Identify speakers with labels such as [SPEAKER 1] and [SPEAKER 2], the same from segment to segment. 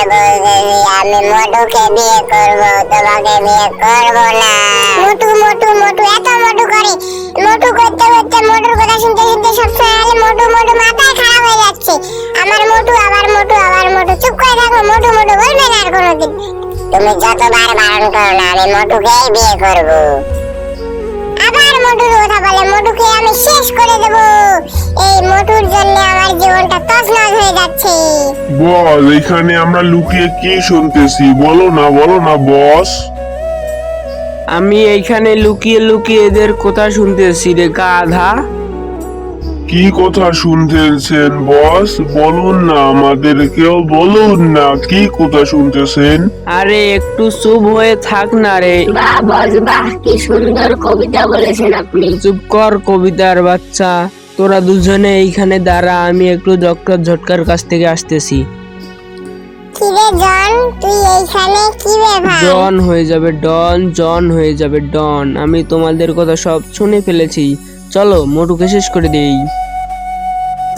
[SPEAKER 1] আমি মোটুকে বিয়ে করব তোমাকে বিয়ে করব না। মোটু মোটু মোটু এত মোটু করে। মোটু করতে করতে মোটুর কথা শুনতে শুনতে সবসময় খালি মোটু মোটু মাথায় খারাপ হয়ে যাচ্ছে। আমার মোটু আবার মোটু আবার মোটু চুপ করে থাকো মোটু মোটু বলবে না আর কোনোদিন। তুমি যতবার বারণ করো না আমি মোটুকেই বিয়ে করব। আবার মোটুর কথা যাচ্ছে।
[SPEAKER 2] বস এখানে আমরা লুকিয়ে কি শুনতেছি? বলো না বলো না বস।
[SPEAKER 3] আমি এইখানে লুকিয়ে লুকিয়ে এদের কথা শুনতেছি রে গাধা।
[SPEAKER 2] কি কথা শুনতেছেন বস? বলুন না আমাদেরকেও বলুন না কি কথা শুনতেছেন।
[SPEAKER 3] আরে একটু চুপ হয়ে থাক না রে।
[SPEAKER 4] বাহ বস বাহ কি সুন্দর কবিতা বলেছেন আপনি।
[SPEAKER 3] চুপ কর কবিতার বাচ্চা। তোরা দুজনে এইখানে দাঁড়া আমি একটু ডক্টর ঝটকার কাছ থেকে আসতেছি।
[SPEAKER 1] জন তুই এইখানে কি
[SPEAKER 3] ডন হয়ে যাবে ডন জন হয়ে যাবে ডন। আমি তোমাদের কথা সব শুনে ফেলেছি। চলো মোটুকে শেষ করে দেই।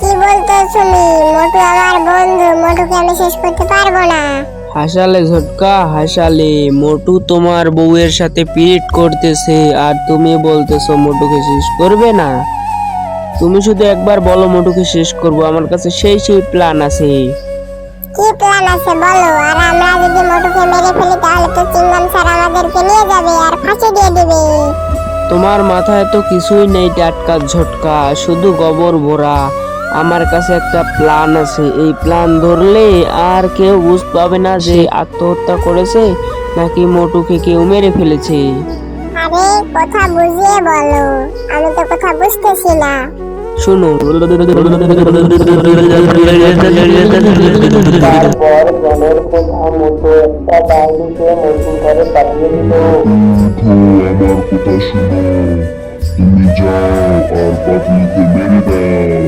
[SPEAKER 1] কি বলতো তুমি মোটু আমার বন্ধু মোটুকে আমি শেষ করতে পারব না।
[SPEAKER 3] হাসালে ঝটকা হাসালে। মোটু তোমার বউয়ের সাথে পিরিট করতেছে আর তুমি বলতেছো মোটুকে শেষ করবে না? তুমি শুধু একবার বলো মোটুকে শেষ করব আমার কাছে সেই সেই প্ল্যান আছে।
[SPEAKER 1] কি প্ল্যান আছে বলো? আর আমরা যদি মোটুকে মেরে ফেলি তাহলে তো চিংগাম স্যার আমাদেরকে নিয়ে যাবে আর ফাঁসি দিয়ে দিবে।
[SPEAKER 3] তোমার মাথায় তো কিছুই নেই টাটকা ঝটকা শুধু গোবর ভরা। আমার কাছে একটা প্ল্যান আছে এই প্ল্যান ধরলে আর কেউ বুঝতে পাবে না যে আত্মহত্যা করেছে নাকি মোটুকে কেউ মেরে ফেলেছে।
[SPEAKER 1] আরে কথা বুঝিয়ে বলো। আমি তো কথা বুঝতেছি না।
[SPEAKER 3] শুনো।
[SPEAKER 5] তারপর জনের কথা মতো একটা ডাইনিকে করে পাঠিয়ে দিল।
[SPEAKER 2] আমার কথা শুনো। তুমি যাও আর পাতলিকে মেরে দাও।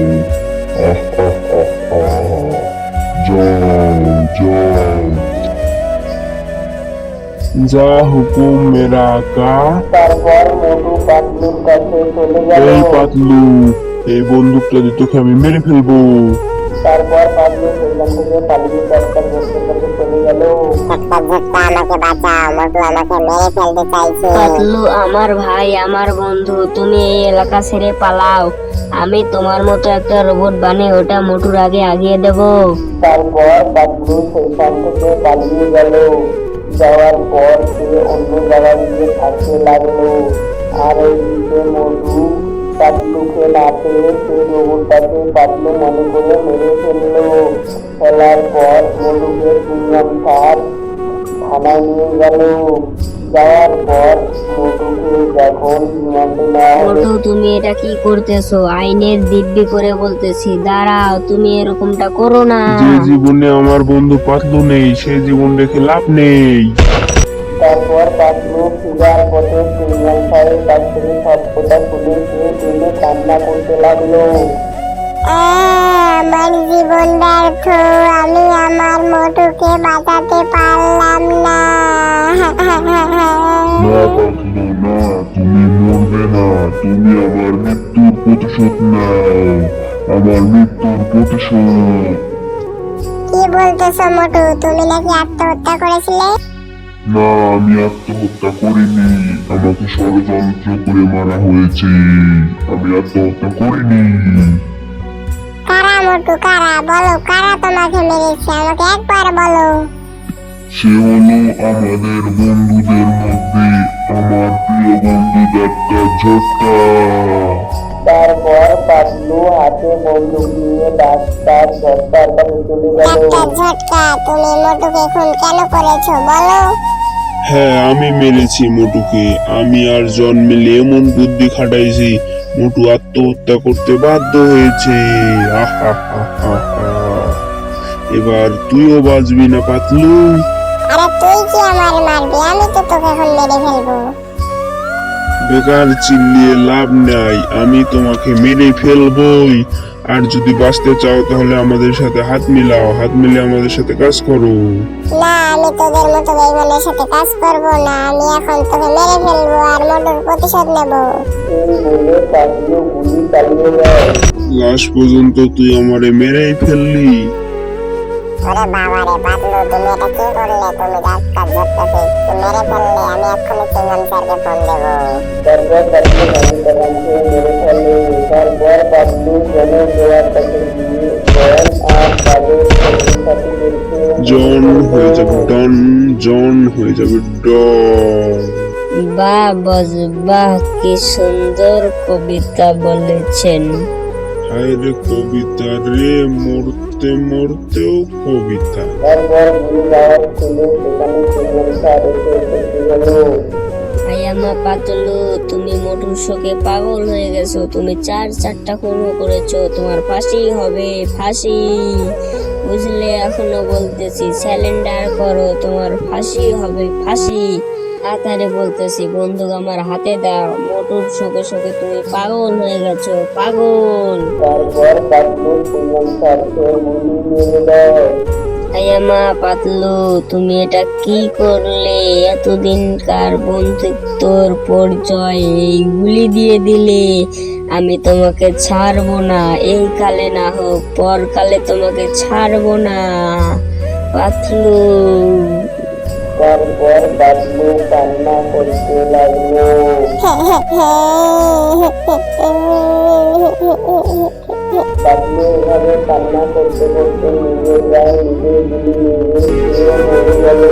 [SPEAKER 2] আহ আহ আহ আহ। যাও যাও। যা হুকুম মেরা আকা
[SPEAKER 5] তারপর মোটু পাতলুর কাছে চলে গেল।
[SPEAKER 2] এই পাতলু এই বন্দুকটা দিয়ে তোকে আমি মেরে ফেলব।
[SPEAKER 5] তারপর পাতলু সেখান থেকে পালিয়ে ডাক্তার বসে কাছে চলে গেল।
[SPEAKER 1] ঝটকা ঝটকা আমাকে বাঁচাও মোটু আমাকে মেরে ফেলতে চাইছে।
[SPEAKER 4] পাতলু আমার ভাই আমার বন্ধু তুমি এই এলাকা ছেড়ে পালাও। আমি তোমার মতো একটা রোবট বানিয়ে ওটা মোটুর আগে আগিয়ে দেব।
[SPEAKER 5] তারপর পাতলু সেখান থেকে পালিয়ে গেল। যাওয়ার পর সে অন্য জায়গায় গিয়ে থাকতে লাগল। আর এই এইদিকে তার পাতলুকে না পেয়ে সে রোবটটাকে পাতলু মনে করে মেরে ফেলল। ফেলার পর মধুকে সিংহাম সার থানায় নিয়ে গেল। যাওয়ার পর যখন নেওয়া হলো
[SPEAKER 4] তুমি এটা কি করতেছো? আইনের দিব্যি করে বলতেছি। দাঁড়াও তুমি এরকমটা করো না।
[SPEAKER 2] যে জীবনে আমার বন্ধু পাতলু নেই সে জীবন রেখে লাভ নেই।
[SPEAKER 5] তারপর পাতলু ফিরার পথে সাহের কাছ থেকে সব কথা শুনে সে কান্না করতে লাগল।
[SPEAKER 1] আমার জীবন ব্যর্থ আমি আমার মোটুকে বাঁচাতে পারলাম না।
[SPEAKER 2] না পাতলু না তুমি মরবে না তুমি আমার মৃত্যুর প্রতিশোধ নাও আমার মৃত্যুর প্রতিশোধ।
[SPEAKER 1] কি বলতেছো মোটু তুমি নাকি আত্মহত্যা করেছিলে?
[SPEAKER 2] না আমি আত্মহত্যা করিনি আমাকে ষড়যন্ত্র করে মারা হয়েছে আমি আত্মহত্যা করিনি।
[SPEAKER 1] কারা মোটু কারা? বলো কারা তোমাকে মেরেছে? আমাকে একবার বলো।
[SPEAKER 2] সে হলো আমাদের বন্ধুদের মধ্যে আমার প্রিয় বন্ধু ডাক্তার ঝটকা
[SPEAKER 5] তারপর পাতলু হাতে বন্দুক নিয়ে ডাক্তার ঝটকার কাছে চলে গেল।
[SPEAKER 1] ডাক্তার ঝটকা তুমি মোটুকে খুন কেন করেছ? বলো।
[SPEAKER 2] হ্যাঁ আমি মেরেছি মোটুকে আমি আর জন মিলে এমন বুদ্ধি খাটাইছি মোটু আত্মহত্যা করতে বাধ্য হয়েছে। আহা হা হা হা। এবার তুইও বাঁচবি না পাতলু।
[SPEAKER 1] আরে তুই কি আমার মারবি? আমি তো তোকে এখন মেরে ফেলব।
[SPEAKER 2] বেকার চিল্লিয়ে লাভ নাই আমি তোমাকে মেরে ফেলবই। আর যদি বাঁচতে চাও তাহলে আমাদের সাথে হাত মিলাও হাত মিলিয়ে আমাদের সাথে কাজ করো।
[SPEAKER 1] না আমি তোদের মতো বেইমানের সাথে কাজ করব না আমি এখন তোকে মেরে ফেলব আর প্রতিশোধ নেব।
[SPEAKER 2] লাস্ট পর্যন্ত তুই আমারে মেরেই ফেললি।
[SPEAKER 1] ওরে বাবা রে পাতলু তুমি এটা কি করলে? তুমি ডাক্তার ধরতেছে। তুমি মেরে ফেললে আমি এক্ষুনি চিংগাম স্যারকে ফোন দেবো।
[SPEAKER 5] তারপর পাতলু নাবিক বাগানকে মেরে ফেলে তারপর পাতলু জনের দেওয়ার কাছে গিয়ে জন আর তাদের
[SPEAKER 2] জন হয়ে যাবে ডন জন হয়ে যাবে ডন।
[SPEAKER 4] বাহ বস বাহ কি সুন্দর কবিতা বলেছেন?
[SPEAKER 2] হায় রে কবিতা রে মরতে মরতেও কবিতা।
[SPEAKER 4] আয়ামা পাতলু তুমি মোটুর শোকে পাগল হয়ে গেছো। তুমি চার চারটা কর্ম করেছ তোমার ফাঁসি হবে ফাঁসি। বুঝলে এখনও বলতেছি স্যালেন্ডার করো তোমার ফাঁসি হবে ফাঁসি। তাড়াতাড়ি বলতেছি বন্দুক আমার হাতে দাও মোটুর শোকে শোকে তুমি পাগল হয়ে গেছো পাগল।
[SPEAKER 5] মেরে দেয়
[SPEAKER 4] পাতলু তুমি এটা কি করলে? এতদিনকার বন্ধুত্বর পরিচয় এই গুলি দিয়ে দিলে। আমি তোমাকে ছাড়বো না এই কালে না হোক পরকালে তোমাকে ছাড়বো না। পাতলু।
[SPEAKER 5] তারপর পাতলু কান্না করতে লাগল। পাতলু এভাবে কান্না করতে করতে নিজের গায়ে নিজে নিজে নিজে মরে গেল।